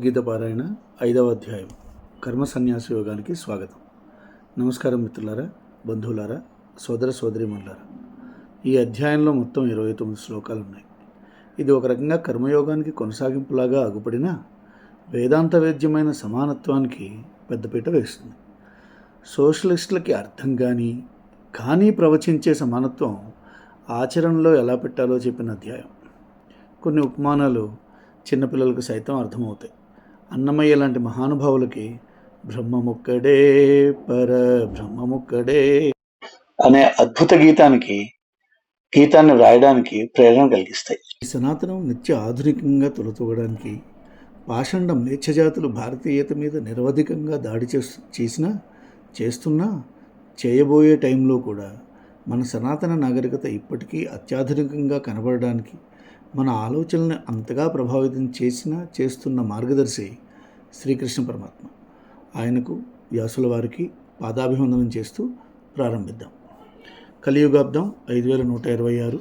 భగవద్గీత పారాయణ ఐదవ అధ్యాయం. కర్మ సన్యాస యోగానికి స్వాగతం. నమస్కారం మిత్రులారా బంధువులారా సోదర సోదరిమణులారా. ఈ అధ్యాయంలో మొత్తం ఇరవై తొమ్మిది శ్లోకాలు ఉన్నాయి. ఇది ఒక రకంగా కర్మయోగానికి కొనసాగింపులాగా అగుపడిన వేదాంత వేద్యమైన సమానత్వానికి పెద్దపీట వేస్తుంది. సోషలిస్టులకి అర్థం కానీ కానీ ప్రవచించే సమానత్వం ఆచరణలో ఎలా పెట్టాలో చెప్పిన అధ్యాయం. కొన్ని ఉపమానాలు చిన్నపిల్లలకు సైతం అర్థమవుతాయి. అన్నమయ్య లాంటి మహానుభావులకి బ్రహ్మముక్కడే పర బ్రహ్మముక్కడే అనే అద్భుత గీతానికి గీతాన్ని వ్రాయడానికి ప్రేరణ కలిగిస్తాయి. ఈ సనాతనం నిత్య ఆధునికంగా తొలతూగడానికి పాషండ నేచ్ఛజాతులు భారతీయత మీద నిరవధికంగా దాడి చేస్తు చేసినా చేస్తున్నా చేయబోయే టైంలో కూడా మన సనాతన నాగరికత ఇప్పటికీ అత్యాధునికంగా కనబడడానికి మన ఆలోచనల్ని అంతగా ప్రభావితం చేసిన చేస్తున్న మార్గదర్శి శ్రీకృష్ణ పరమాత్మ. ఆయనకు వ్యాసుల వారికి పాదాభివందనం చేస్తూ ప్రారంభిద్దాం. కలియుగాబ్దం ఐదు వేల నూట ఇరవై ఆరు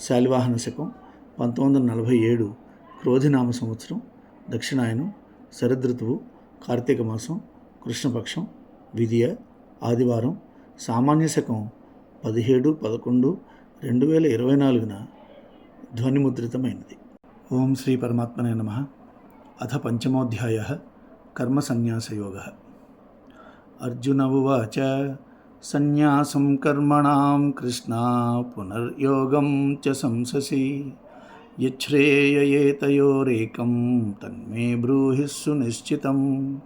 శాలివాహన శకం పంతొమ్మిది వందల నలభై ఏడు క్రోధినామ సంవత్సరం దక్షిణాయనం శరదృతువు కార్తీక మాసం కృష్ణపక్షం విధియ ఆదివారం సామాన్య శకం పదిహేడు పదకొండు రెండు వేల ఇరవై నాలుగున ధ్వనిముద్రితమైనది. ఓం శ్రీ పరమాత్మనే నమ. అథ పంచమోధ్యాయ. కర్మసన్యాసయోగ అర్జున ఉవాచ సన్యాసం కర్మణాం కృష్ణ పునర్యోగం చ సంససి యచ్ఛ్రేయయేతయోరేకం తన్మే బ్రూహి సునిశ్చితం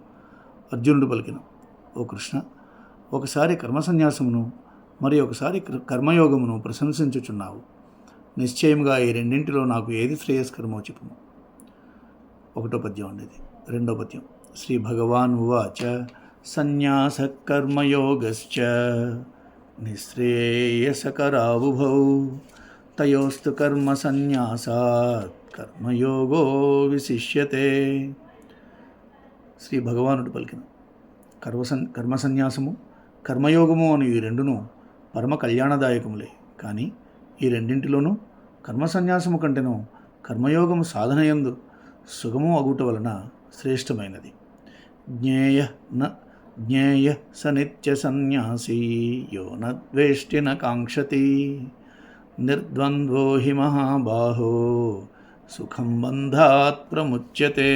అర్జునుడు పలికిన ఓ కృష్ణ ఒకసారి కర్మసన్యాసమును మరి ఒకసారి కర్మయోగమును ప్రశంసించుచున్నావు. నిశ్చయముగా ఈ రెండింటిలో నాకు ఏది శ్రేయస్కరమో చెప్పుము. ఒకటో పద్యం ఉండేది రెండో పద్యం. శ్రీ భగవాన్ ఉవాచ సన్యాస కర్మయోగశ్చ నిశ్రేయసకరావుభౌ తయోస్తు కర్మ సన్యాసాత్ కర్మయోగో విశిష్యతే శ్రీ భగవానుడు పలికిన కర్మసన్ కర్మ సన్యాసము కర్మయోగము అని ఈ రెండును పరమ కళ్యాణదాయకములే. కానీ ఈ రెండింటిలోనూ కర్మ సన్యాసము కంటేనూ కర్మయోగము సాధనయందు సుగము అగుట వలన శ్రేష్టమైనది. జ్ఞేయ న జ్ఞేయ స నిత్య సన్యాసీ యో నేష్టి న కాంక్షతి నిర్ద్వంద్వో హి మహాబాహో సుఖం బంధాత్ ప్రముచ్యతే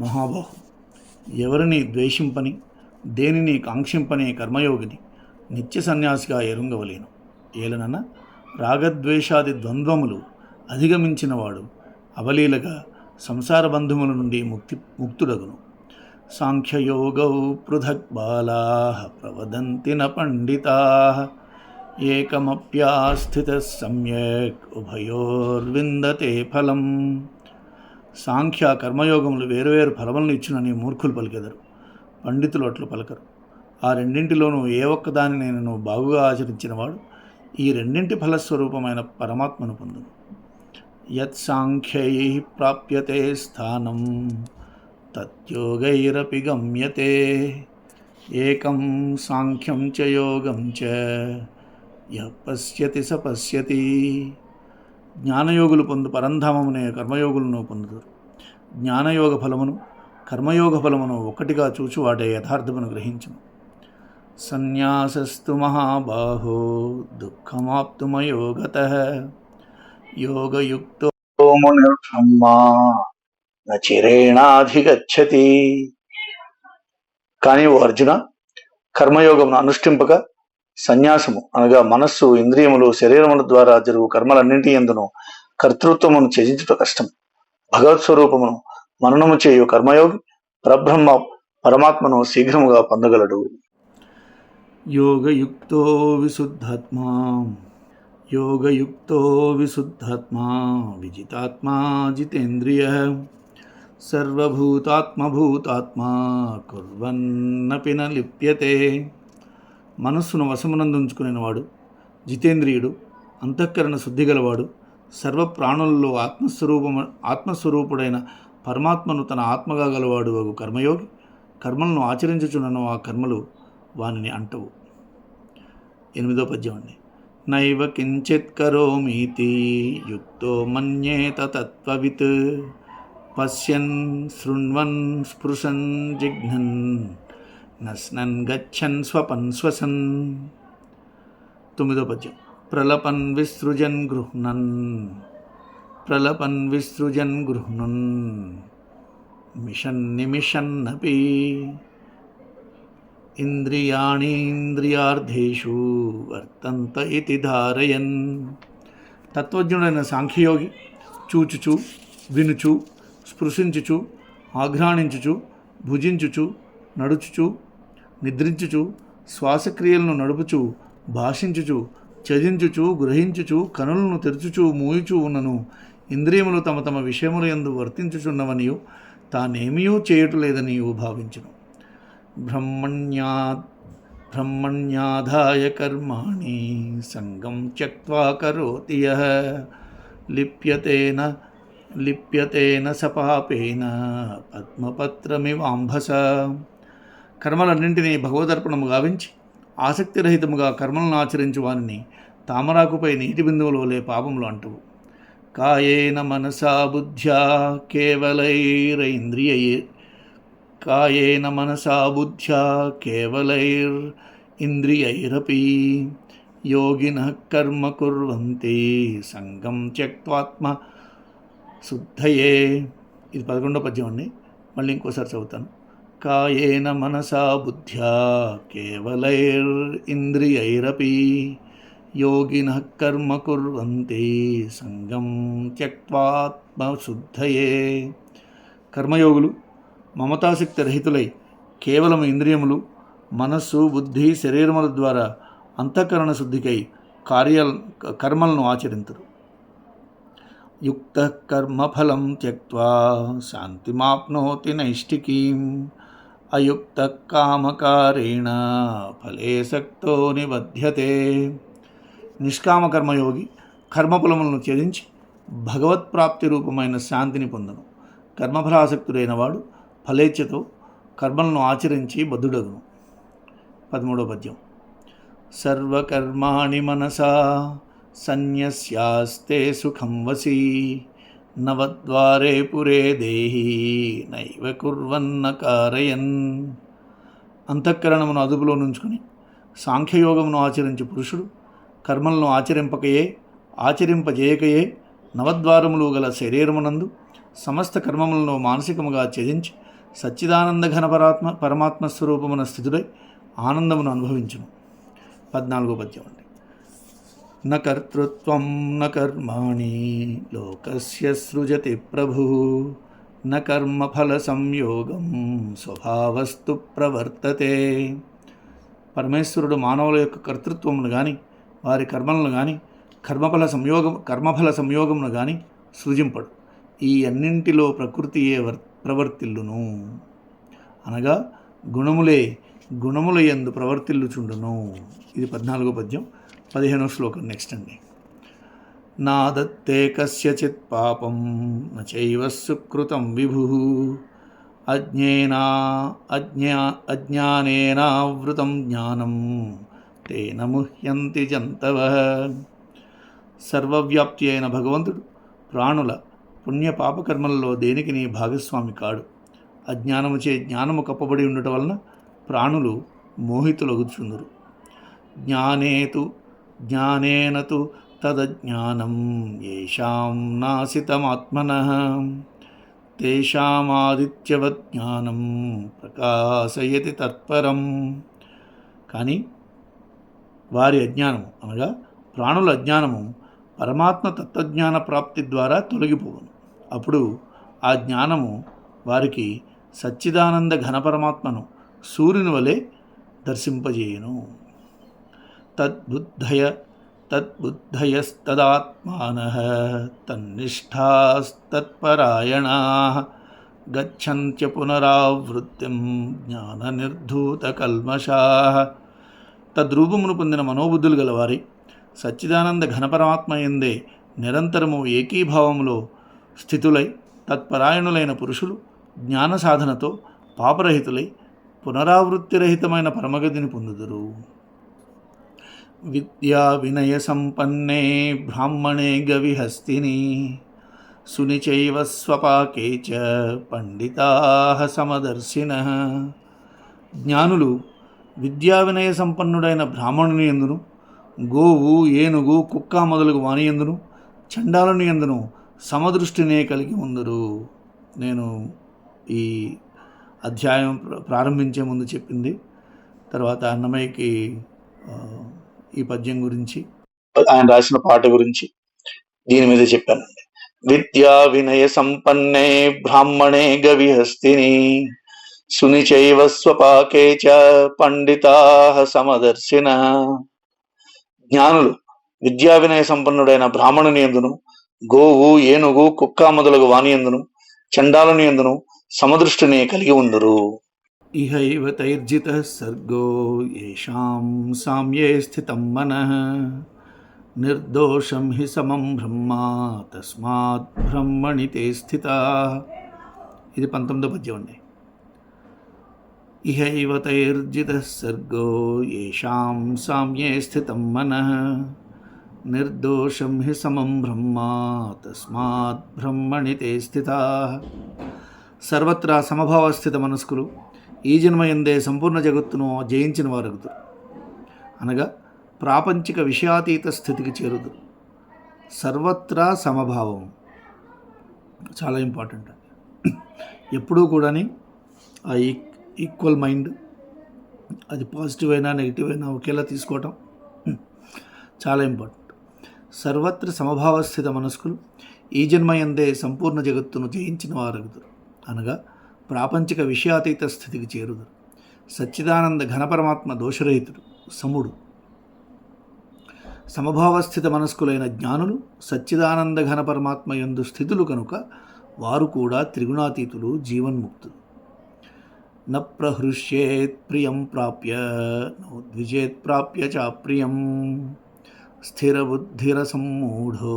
మహాబాహు ఎవరిని ద్వేషింపని దేనిని కాంక్షింపని కర్మయోగిని నిత్య సన్యాసిగా ఎరుంగవలేను. ఏలనన రాగద్వేషాది ద్వంద్వములు అధిగమించినవాడు అవలీలగా సంసార బంధుముల నుండి ముక్తి ముక్తుడగును. సాంఖ్యయోగౌ పృథక్ బాలా ప్రవదంతి న పండితా. ఏకమప్యాస్థిత సమ్యక్ ఉభయోర్విందతే ఫలం. సాంఖ్య కర్మయోగములు వేరువేరు ఫలములను ఇచ్చునని మూర్ఖులు పలికెదరు. పండితులు అట్లు పలకరు. ఆ రెండింటిలోనూ ఏ ఒక్కదాని నేను బాగుగా ఆచరించినవాడు ఈ రెండింటి ఫలస్వరూపమైన పరమాత్మను పొందును. యత్సాంఖ్యై ప్రాప్యతే స్థానం తద్యోగైరపి గమ్యతే ఏకం సాంఖ్యం చ యోగం చ యః పశ్యతి స పశ్యతి జ్ఞానయోగులు పొందు పరంధామమునే కర్మయోగులను పొందుతారు జ్ఞానయోగ ఫలమును కర్మయోగ ఫలమును ఒక్కటిగా చూచి వాటే యథార్థమును గ్రహించను సన్యాసస్తు మహాబాహో దుఃఖమాప్తుమయోగత। యోగయుక్తో మునిర్బ్రహ్మా నచిరేణాధిగచ్చతి కానీ ఓ అర్జున కర్మయోగమును అనుష్ఠింపక సన్యాసము అనగా మనస్సు ఇంద్రియములు శరీరముల ద్వారా జరుగు కర్మలన్నింటి ఎందును కర్తృత్వమును త్యజించుట కష్టం. భగవత్ స్వరూపమును మననము చేయు కర్మయోగి పరబ్రహ్మ పరమాత్మను శీఘ్రముగా పొందగలడు. యోగయుక్తో విశుద్ధాత్మా। యోగయుక్తో విశుద్ధాత్మా విజితాత్మా జితేంద్రియ సర్వభూతాత్మభూతాత్మా కుర్వన్నపి లిప్యతే మనస్సును వశమునందుంచుకునేవాడు జితేంద్రియుడు అంతఃకరణ శుద్ధి గలవాడు సర్వ ప్రాణుల్లో ఆత్మస్వరూపము ఆత్మస్వరూపుడైన పరమాత్మను తన ఆత్మగా గలవాడు అగు కర్మయోగి కర్మలను ఆచరించుచున్నను ఆ కర్మలు వానిని అంటవు. ఎనిమిదో పద్యం అండి. నైవ కించిత్ కరోమీతి యుక్తో మన్యేత తత్వవిత్. పశ్యన్ శృణ్వన్ స్పృశన్ జిఘ్నన్ నశ్నన్ గచ్చన్ స్వపన్ శ్వసన్ తొమ్మిదో పద్యం. ప్రలపన్ విసృజన్ గృహ్ణన్ ప్రలపన్ విసృజన్ గృహ్ణన్. మిషన్ నిమిషన్నపి ఇంద్రియాణీంద్రియార్థేషు వర్తంత ఇది ధారయన్. తత్వజ్ఞుడైన సాంఖ్యయోగి చూచుచు వినుచు స్పృశించుచు ఆఘ్రాణించుచు భుజించుచు నడుచుచు నిద్రించుచు శ్వాసక్రియలను నడుపుచు భాషించుచు చదించుచు గ్రహించుచు కనులను తెరుచుచు మూయుచు ఉన్నను. ఇంద్రియములు తమ తమ విషయముల ఎందు వర్తించుచున్నవనియు తానేమియూ చేయటలేదనియూ భావించును. బ్రహ్మణ్యా బ్రహ్మణ్యాధాయ కర్మాణి సంగం త్యక్వా కరోతి యః లిప్యతేన లిప్యతేన సపాపేన పద్మపత్రమివాంభస కర్మలన్నింటినీ భగవదర్పణము గావించి ఆసక్తిరహితముగా కర్మలను ఆచరించు వారిని తామరాకుపై నీటి బిందువులు వలె పాపములు అంటువు. కాయేన మనసా బుద్ధ్యా కేవలైరైంద్రియ కాయేన మనసా బుద్ధ్యా కేవలైర్ ఇంద్రియైరపి యోగిన కర్మ కుర్వంతి సంగం త్యక్త్వాత్మ శుద్ధయే. ఇది పదకొండో పద్యం అండి. మళ్ళీ ఇంకోసారి చదువుతాను. కాయేన మనసా బుద్ధ్యా కేవలైర్ ఇంద్రియైరపి యోగిన కర్మ కుర్వంతి సంగం త్యక్త్వాత్మ శుద్ధయే. కర్మయోగులు మమతాశక్తి రహితులై కేవలం ఇంద్రియములు మనస్సు బుద్ధి శరీరముల ద్వారా అంతఃకరణ శుద్ధికై కార్య కర్మలను ఆచరింతురు. యుక్త కర్మఫలం త్యక్వా శాంతిమాప్నోతి నైష్టికీం అయుక్త కామకారేణ ఫలే సక్తో నిబధ్యతే. నిష్కామ కర్మయోగి కర్మఫలములను త్యజించి భగవత్ప్రాప్తి రూపమైన శాంతిని పొందను. కర్మఫలాసక్తుడైన వాడు ఫలేచ్ఛతో కర్మలను ఆచరించి బద్ధుడగును. పదమూడవ పద్యం. సర్వకర్మాణి మనసా సన్యస్యాస్తే సుఖం వసి నవద్వారే పురే దేహి నైవ కుర్వన్న కారయన్. అంతఃకరణమును అదుపులో నుంచుకుని సాంఖ్యయోగమును ఆచరించు పురుషుడు కర్మలను ఆచరింపకయే ఆచరింపజేయకయే నవద్వారములు గల శరీరమునందు సమస్త కర్మములను మానసికముగా త్యజించి సచ్చిదానంద ఘన పరాత్మ పరమాత్మ స్వరూపమున స్థితుడై ఆనందమును అనుభవించును పద్నాలుగో పద్యం అండి. న కర్తృత్వం న కర్మాణి లోకస్య సృజతి ప్రభు న కర్మఫల సంయోగం స్వభావస్తు ప్రవర్తతే. పరమేశ్వరుడు మానవుల యొక్క కర్తృత్వమును కానీ వారి కర్మలను కానీ కర్మఫల సంయోగం కర్మఫల సంయోగమును కానీ సృజింపడు. ఈ అన్నింటిలో ప్రకృతియే వర్త ప్రవర్తిల్లును. అనగా గుణములే గుణముల ఎందు ప్రవర్తిల్లుచుండును. ఇది పద్నాలుగో పద్యం. పదిహేనో శ్లోకం నెక్స్ట్ అండి. నా దత్తే కస్యచిత్ పాపం నైవ సుకృతం విభు. అజ్ఞేనా అజ్ఞా అజ్ఞానేనావృతం జ్ఞానం తేన ముహ్యంతి జంతవ. సర్వవ్యాప్తి అయిన భగవంతుడు ప్రాణుల పుణ్య పాపకర్మలలో దేనికి నీ భాగస్వామి కాడు? అజ్ఞానముచే జ్ఞానము కప్పబడి ఉండటం వలన ప్రాణులు మోహితులగుచుందురు. జ్ఞానేతు జ్ఞానేనతు తదజ్ఞానం ఏషాం నాసితమాత్మన. తేషామాదిత్యవత్ జ్ఞానం ప్రకాశయతి తత్పరం. కానీ వారి అజ్ఞానము అనగా ప్రాణుల అజ్ఞానము పరమాత్మ తత్వజ్ఞాన ప్రాప్తి ద్వారా తొలగిపోవును. అప్పుడు ఆ జ్ఞానము వారికి సచ్చిదానంద ఘనపరమాత్మను సూర్యుని వలె దర్శింపజేయును. తద్బుద్ధయ తద్బుద్ధయస్తదాత్మాన తన్నిష్టాస్తత్పరాయణా గచ్చంత్య పునరావృత్తిం జ్ఞాన నిర్ధూత కల్మషా తద్రూపమును పొందిన మనోబుద్ధులు గలవారి సచ్చిదానంద ఘనపరమాత్మ ఎందే నిరంతరము ఏకీభావములో స్థితులై తత్పరాయణులైన పురుషులు జ్ఞాన సాధనతో పాపరహితులై పునరావృత్తిరహితమైన పరమగతిని పొందుదురు. విద్యా వినయ సంపన్నే బ్రాహ్మణే గవిహస్తిని సునిచైవ స్వపాకే చ పండితాహ సమదర్శిన. జ్ఞానులు విద్యా వినయ సంపన్నుడైన బ్రాహ్మణుని ఎందును? గోవు ఏనుగు కుక్క మొదలగు వాణి ఎందును? చండాలని ఎందును? సమదృష్టినే కలిగి ఉందరు. నేను ఈ అధ్యాయం ప్రారంభించే ముందు చెప్పింది. తర్వాత అన్నమయ్యకి ఈ పద్యం గురించి ఆయన రాసిన పాట గురించి దీని మీద చెప్పానండి విద్యా వినయ సంపన్నే బ్రాహ్మణే గవిహస్తిని సునిచైవ స్వపాకే చ పండితా సమదర్శిన. జ్ఞానులు విద్యా వినయ సంపన్నుడైన బ్రాహ్మణుని ఎందును గోవు ఏనుగు కుక్క మొదలగు వాణి ఎందును చండాలుని ఎందును సమదృష్టిని కలిగి ఉందరు. ఇహైవ తైర్జిత సర్గో ఏషాం సామ్యే స్థితం మన నిర్దోషం హి సమం బ్రహ్మ తస్మాత్ బ్రహ్మణి తే స్థిత. ఇది పంతొమ్మిదో పద్యం అండి. ఇహైవతైర్జిత సర్గో ఏషాం సామ్యే స్థితం మనః నిర్దోషం హి సమం బ్రహ్మ తస్మాత్ బ్రహ్మణి తే స్థిత సర్వత్రా సమభావస్థిత మనస్కులు ఈ జన్మయందే సంపూర్ణ జగత్తును జయించిన వారగుతురు అనగా ప్రాపంచిక విషయాతీత స్థితికి చేరుదు. సర్వత్రా సమభావం. చాలా ఇంపార్టెంట్. ఎప్పుడూ కూడాని ఆ ఈక్వల్ మైండ్. అది పాజిటివ్ అయినా నెగిటివ్ అయినా ఒకేలా తీసుకోవటం చాలా ఇంపార్టెంట్. సర్వత్ర సమభావస్థిత మనస్కులు ఈ జన్మయందే సంపూర్ణ జగత్తును జయించిన వారగుతారు అనగా ప్రాపంచిక విషయాతీత స్థితికి చేరుదురు. సచ్చిదానంద ఘనపరమాత్మ దోషరహితుడు సముడు. సమభావస్థిత మనస్కులైన జ్ఞానులు సచ్చిదానంద ఘనపరమాత్మ ఎందు యందు స్థితులు కనుక వారు కూడా త్రిగుణాతీతులు జీవన్ముక్తులు. న ప్రహృష్యేత్ ప్రియం ప్రాప్య నోద్విజేత్ ప్రాప్య చాప్రియం స్థిరబుద్ధిరసమ్మూఢో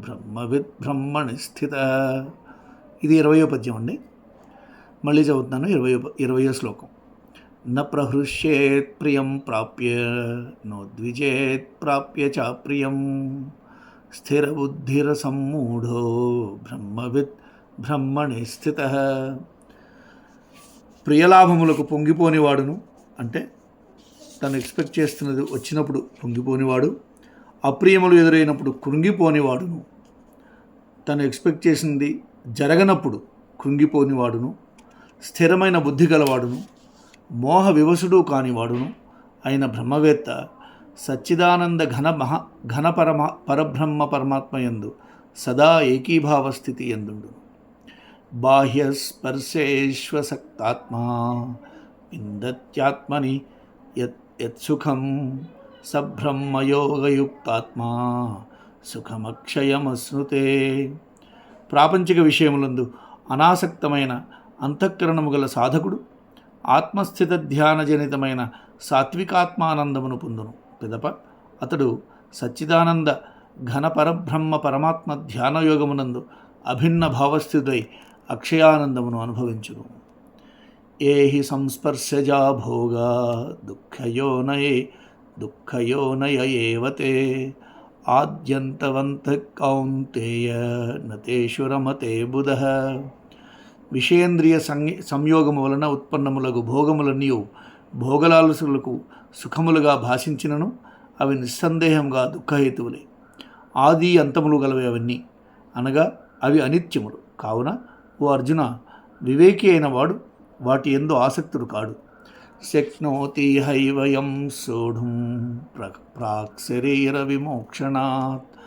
బ్రహ్మవిద్ బ్రహ్మణి స్థిత. ఇది ఇరవయో పద్యం అండి. మళ్ళీ చదువుతున్నాను. ఇరవయో ఇరవయో శ్లోకం. న ప్రహృష్యేత్ ప్రియం ప్రాప్య నోద్విజేత్ ప్రాప్య చాప్రియం స్థిరబుద్ధిరసమ్మూఢో బ్రహ్మవిద్ బ్రహ్మణి స్థిత. ప్రియలాభములకు పొంగిపోనివాడును అంటే తను ఎక్స్పెక్ట్ చేస్తున్నది వచ్చినప్పుడు పొంగిపోనివాడు అప్రియములు ఎదురైనప్పుడు కృంగిపోనివాడును తను ఎక్స్పెక్ట్ చేసింది జరగనప్పుడు కృంగిపోనివాడును స్థిరమైన బుద్ధి గలవాడును మోహ వివసుడు కానివాడును అయిన బ్రహ్మవేత్త సచ్చిదానంద ఘన మహా ఘన పరమ పరబ్రహ్మ పరమాత్మయందు సదా ఏకీభావ స్థితి ఎందుండును బాహ్యస్పర్శేష్వసక్తాత్మా విందత్యాత్మని యత్ యత్సుఖం సబ్రహ్మయోగయుక్తాత్మా సుఖమక్షయమశ్నుతే ప్రాపంచిక విషయములందు అనాసక్తమైన అంతఃకరణము గల సాధకుడు ఆత్మస్థిత ధ్యానజనితమైన సాత్వికాత్మానందమును పొందును. పిదప అతడు సచ్చిదానంద ఘన పరబ్రహ్మ పరమాత్మ ధ్యానయోగమునందు అభిన్న భావస్థితుడై అక్షయానందమును అనుభవించును. ఏహి సంస్పర్శజా భోగా దుఃఖయోనయే దుఃఖయోనయ ఏవతే ఆద్యంతవంత కౌంతేయ నతేషు రమతే బుధ. విషయేంద్రియ సంయోగము వలన ఉత్పన్నములకు భోగములన్నీ భోగలాలసులకు సుఖములుగా భాషించినను అవి నిస్సందేహంగా దుఃఖహేతువులే. ఆది అంతములు గలవి అవన్నీ అనగా అవి అనిత్యములు. కావున ఓ అర్జున వివేకి అయిన వాడు వాటి ఎందు ఆసక్తుడు కాడు. శక్నోతి హైవయం సోఢుం ప్ర ప్రాక్ శరీర విమోక్షణాత్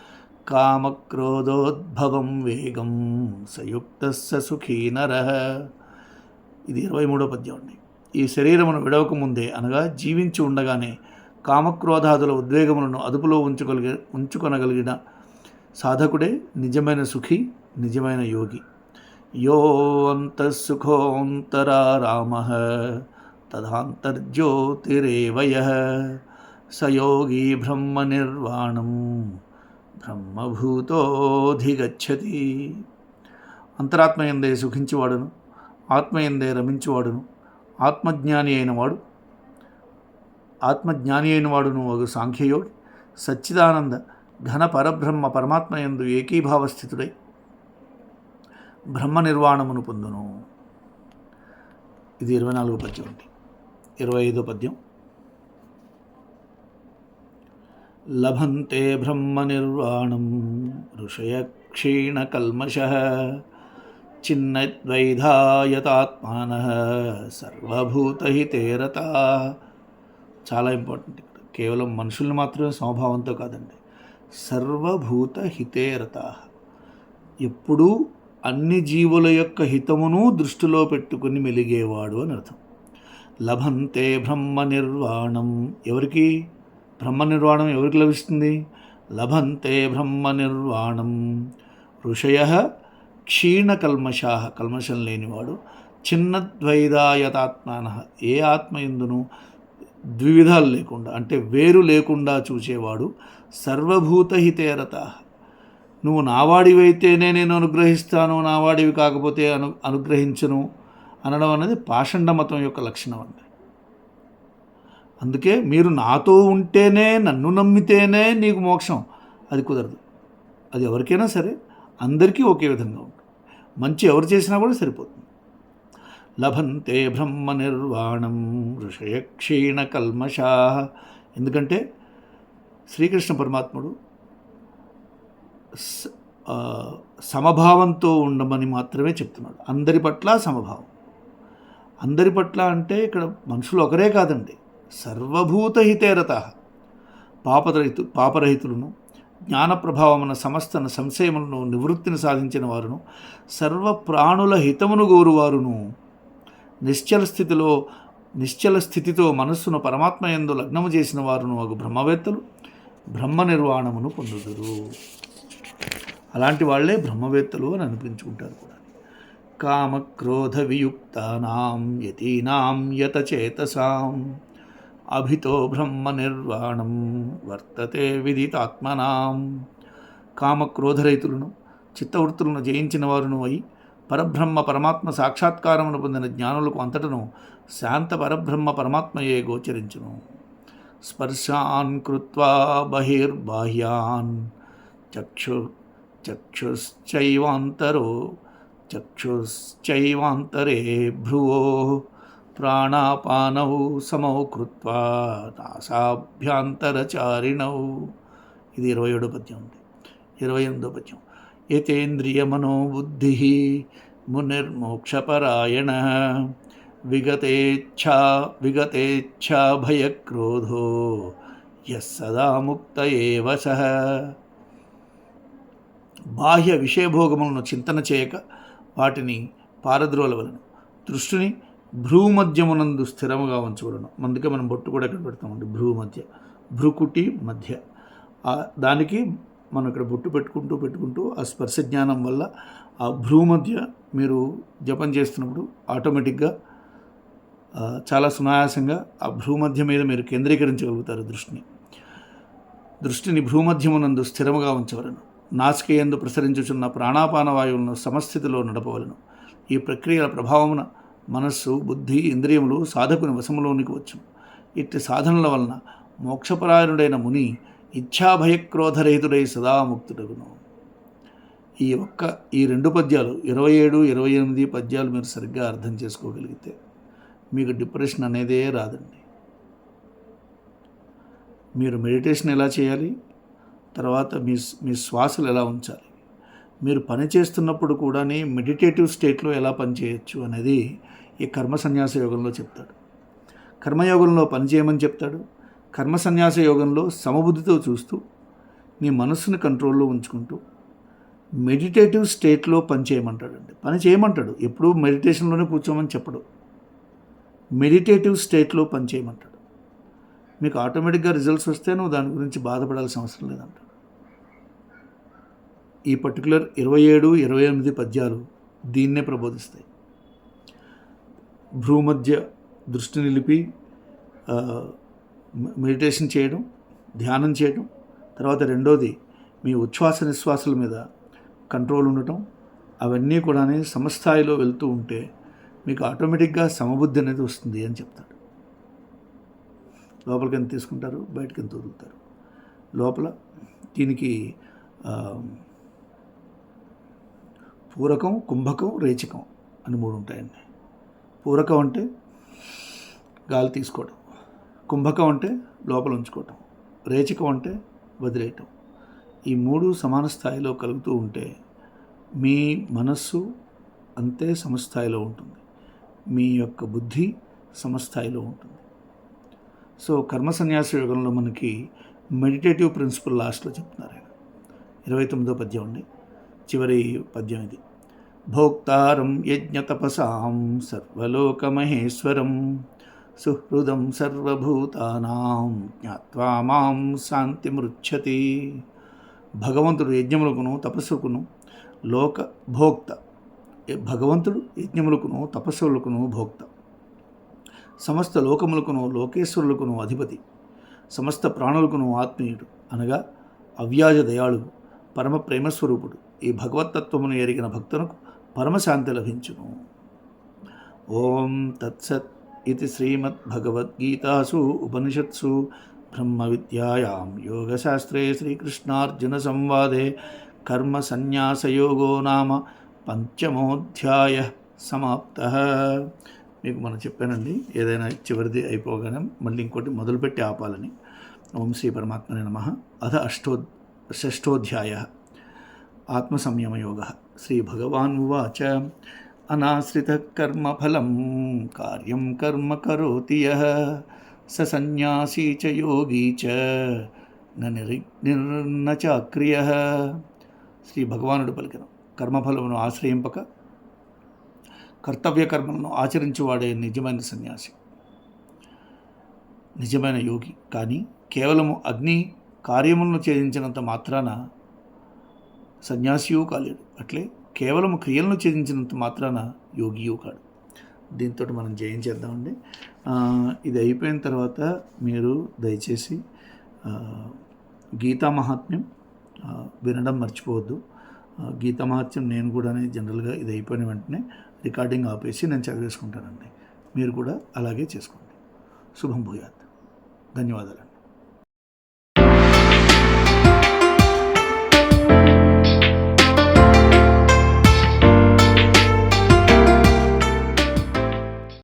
కామక్రోధోద్భవం వేగం సయుక్త సుఖీ నర ఇది ఇరవై మూడో పద్యం అండి. ఈ శరీరమును విడవకముందే అనగా జీవించి ఉండగానే కామక్రోధాదుల ఉద్వేగములను అదుపులో ఉంచుకొలిగి ఉంచుకొనగలిగిన సాధకుడే నిజమైన సుఖి నిజమైన యోగి. యో అంతఃసుఖోంతరారామ తదాంతర్జ్యోతిరేవయ స యోగి బ్రహ్మనిర్వాణం బ్రహ్మభూతోధిగచ్చతి అంతరాత్మయందే సుఖించువాడును ఆత్మయందే రమించువాడును ఆత్మజ్ఞాని అయినవాడు ఆత్మజ్ఞాని అయినవాడును ఒక సాంఖ్యయోగి సచ్చిదానంద ఘన పరబ్రహ్మ పరమాత్మయందు ఏకీభావ స్థితుడై బ్రహ్మ నిర్వాణమును పొందును. ఇది ఇరవై నాలుగో పద్యం అండి. ఇరవై ఐదో పద్యం. లభంతే బ్రహ్మ నిర్వాణం ఋషయ క్షీణ చిన్నద్వైధాయతాత్మాన సర్వభూతహితేరత. చాలా ఇంపార్టెంట్ ఇక్కడ. కేవలం మనుషుల్ని మాత్రమే సమభావంతో కాదండి. సర్వభూత హితేరత ఎప్పుడూ అన్ని జీవుల యొక్క హితమును దృష్టిలో పెట్టుకుని మెలిగేవాడు అని అర్థం. లభంతే బ్రహ్మ నిర్వాణం. ఎవరికి? బ్రహ్మ నిర్వాణం ఎవరికి లభిస్తుంది? లభంతే బ్రహ్మ నిర్వాణం. ఋషయ క్షీణ కల్మషాహ కల్మషం లేనివాడు. చిన్నద్వైదాయతాత్మాన ఏ ఆత్మ ఎందును? ద్వివిధాలు లేకుండా అంటే వేరు లేకుండా చూచేవాడు. సర్వభూతహితేరత నువ్వు నావాడివైతేనే నేను అనుగ్రహిస్తాను నావాడివి కాకపోతే అను అనుగ్రహించను అనడం అనేది పాషండ మతం యొక్క లక్షణం అండి. అందుకే మీరు నాతో ఉంటేనే నన్ను నమ్మితేనే నీకు మోక్షం. అది కుదరదు. అది ఎవరికైనా సరే అందరికీ ఒకే విధంగా ఉంటుంది. మంచి ఎవరు చేసినా కూడా సరిపోతుంది. లభంతే బ్రహ్మ నిర్వాణం ఋషయ క్షీణ కల్మషా. ఎందుకంటే శ్రీకృష్ణ పరమాత్ముడు సమభావంతో ఉండమని మాత్రమే చెప్తున్నాడు. అందరి పట్ల సమభావం. అందరి పట్ల అంటే ఇక్కడ మనుషులు ఒకరే కాదండి. సర్వభూత హితేరత పాపరహితు పాపరహితులను జ్ఞాన ప్రభావమున సమస్త సంశయములను నివృత్తిని సాధించిన వారును సర్వ ప్రాణుల హితమును గోరువారును నిశ్చల స్థితిలో నిశ్చల స్థితితో మనస్సును పరమాత్మ ఎందు లగ్నము చేసిన వారును ఒక బ్రహ్మవేత్తలు బ్రహ్మ నిర్వాణమును పొందుదురు. అలాంటి వాళ్ళే బ్రహ్మవేత్తలు అని అనిపించుకుంటారు కూడా. కామక్రోధ వియుక్తానాం యతీనాం యతచేతసాం. అభితో బ్రహ్మ నిర్వాణం వర్తతే విదితాత్మనాం. కామక్రోధరహితులను చిత్తవృత్తులను జయించిన వారును అయి పరబ్రహ్మ పరమాత్మ సాక్షాత్కారమును పొందిన జ్ఞానులకు అంతటను శాంత పరబ్రహ్మ పరమాత్మయే గోచరించును. స్పర్శాన్ కృత్వా బహిర్బాహ్యాన్. చక్షు చక్షుశ్చైవాంతరో చక్షుశ్చైవాంతరే భ్రువో ప్రాణాపానౌ సమౌ కృత్వా నాసాభ్యాంతరచారిణౌ ఇది ఇరవై ఏడో పద్యం ఉంది ఇరవై ఎనిమిదో పద్యం. యతేంద్రియ మనోబుద్ధి మునిర్మోక్షపరాయణ విగతేచ్ఛా విగతేచ్ఛా భయక్రోధో యస్ సదా ముక్త ఏవ సహ। బాహ్య విషయభోగములను చింతన చేయక వాటిని పారద్రోలవలను దృష్టిని భ్రూమధ్యమునందు స్థిరముగా ఉంచవలను అందుకే మనం బొట్టు కూడా ఇక్కడ పెడతామండి భ్రూమధ్య. భ్రుకుటి మధ్య. దానికి మనం ఇక్కడ బొట్టు పెట్టుకుంటూ పెట్టుకుంటూ ఆ స్పర్శ జ్ఞానం వల్ల ఆ భ్రూమధ్య మీరు జపం చేస్తున్నప్పుడు ఆటోమేటిక్గా చాలా సునాయాసంగా ఆ భ్రూమధ్య మీద మీరు కేంద్రీకరించగలుగుతారు దృష్టిని. దృష్టిని భూమధ్యమునందు స్థిరముగా ఉంచవలను. నాసికయందు ప్రసరించుచున్న ప్రాణాపాన వాయువులను సమస్థితిలో నడపవలను. ఈ ప్రక్రియల ప్రభావమున మనస్సు బుద్ధి ఇంద్రియములు సాధకుని వశములోనికి వచ్చును. ఇట్టి సాధనల వలన మోక్షపరాయణుడైన ముని ఇచ్ఛాభయక్రోధరహితుడై సదాముక్తుడగును ఈ ఒక్క ఈ రెండు పద్యాలు ఇరవై ఏడు ఇరవై ఎనిమిది పద్యాలు మీరు సరిగ్గా అర్థం చేసుకోగలిగితే మీకు డిప్రెషన్ అనేదే రాదండి. మీరు మెడిటేషన్ ఎలా చేయాలి? తర్వాత మీ మీ శ్వాసలు ఎలా ఉంచాలి? మీరు పని చేస్తున్నప్పుడు కూడా మెడిటేటివ్ స్టేట్లో ఎలా పనిచేయచ్చు అనేది ఈ కర్మ సన్యాస యోగంలో చెప్తాడు. కర్మయోగంలో పని చేయమని చెప్తాడు. కర్మ సన్యాస యోగంలో సమబుద్ధితో చూస్తూ మీ మనస్సును కంట్రోల్లో ఉంచుకుంటూ మెడిటేటివ్ స్టేట్లో పని చేయమంటాడండి. పని చేయమంటాడు. ఎప్పుడూ మెడిటేషన్లోనే కూర్చోమని చెప్పడు. మెడిటేటివ్ స్టేట్లో పని చేయమంటాడు. మీకు ఆటోమేటిక్గా రిజల్ట్స్ వస్తే నువ్వు దాని గురించి బాధపడాల్సిన అవసరం లేదంటాడు. ఈ పర్టికులర్ ఇరవై ఏడు ఇరవై ఎనిమిది పద్యాలు దీన్నే ప్రబోధిస్తాయి. భ్రూమధ్య దృష్టి నిలిపి మెడిటేషన్ చేయడం ధ్యానం చేయడం తర్వాత రెండోది మీ ఉచ్ఛ్వాస నిశ్వాసాల మీద కంట్రోల్ ఉండటం అవన్నీ కూడా సమస్థాయిలో వెళ్తూ ఉంటే మీకు ఆటోమేటిక్గా సమబుద్ధి అనేది వస్తుంది అని చెప్తాడు. లోపలికి ఎంత తీసుకుంటారు? బయటకి ఎంత వదులుతారు? లోపల దీనికి పూరకం కుంభకం రేచకం అని మూడు ఉంటాయండి. పూరకం అంటే గాలి తీసుకోవడం కుంభకం అంటే లోపల ఉంచుకోవటం. రేచకం అంటే వదిలేయటం. ఈ మూడు సమాన స్థాయిలో కలుగుతూ ఉంటే మీ మనస్సు అంతే సమస్థాయిలో ఉంటుంది. మీ యొక్క బుద్ధి సమస్థాయిలో ఉంటుంది. సో కర్మ సన్యాస యోగంలో మనకి మెడిటేటివ్ ప్రిన్సిపల్ లాస్ట్లో చెప్తున్నారు ఆయన. ఇరవై తొమ్మిదో పద్యం అండి. చివరి పద్యం ఇది. భోక్తారం యజ్ఞతపసాం సర్వలోకమహేశ్వరం సుహృదం సర్వభూతానాం జ్ఞాత్వా మాం శాంతిమృచ్చతి భగవంతుడు యజ్ఞములకును తపస్సుకును లోక భోక్త. భగవంతుడు యజ్ఞములకును తపస్సులకును భోక్త. సమస్త లోకములకును లోకేశ్వరులకును అధిపతి. సమస్త ప్రాణులకును ఆత్మీయుడు. అనగా అవ్యాజ దయాళువు పరమ ప్రేమస్వరూపుడు. ఈ భగవత్తత్వమును ఎరిగిన భక్తునకు పరమశాంతి లభించును. ఓం తత్సత్ ఇది శ్రీమద్భగవద్గీతాసు ఉపనిషత్సు. బ్రహ్మ విద్యాయాం యోగశాస్త్రే శ్రీకృష్ణార్జున సంవాదే కర్మ సన్యాసయోగో నామ పంచమోధ్యాయ సమాప్త. మీకు మనం చెప్పానండి ఏదైనా చివరిది అయిపోగానే మళ్ళీ ఇంకోటి మొదలుపెట్టి ఆపాలని. ఓం శ్రీ పరమాత్మనే నమ. అధ అష్టో షష్ఠోధ్యాయ ఆత్మసంయమయోగ. శ్రీ భగవాన్ ఉవాచ అనాశ్రిత కర్మఫలం కార్యం కర్మ కరోతి యః సన్యాసీ చ యోగీ చ న నిరి నిర్న చాక్రియ శ్రీ భగవానుడు పలికిన కర్మఫలమును ఆశ్రయింపక కర్తవ్య కర్మలను ఆచరించువాడే నిజమైన సన్యాసి నిజమైన యోగి. కానీ కేవలము అగ్ని కార్యములను ఛేదించినంత మాత్రాన సన్యాసియు కాలేడు అట్లే కేవలం క్రియలను ఛేదించినంత మాత్రాన యోగియు కాడు. దీంతో మనం జయించేద్దామండి ఇది అయిపోయిన తర్వాత మీరు దయచేసి గీతా మహాత్మ్యం వినడం మర్చిపోవద్దు. గీతా మహాత్మ్యం నేను కూడా జనరల్గా ఇది అయిపోయిన వెంటనే రికార్డింగ్ ఆపేసి నేను చదివేసుకుంటానండి. మీరు కూడా అలాగే చేసుకోండి. శుభం భూయాత్. ధన్యవాదాలు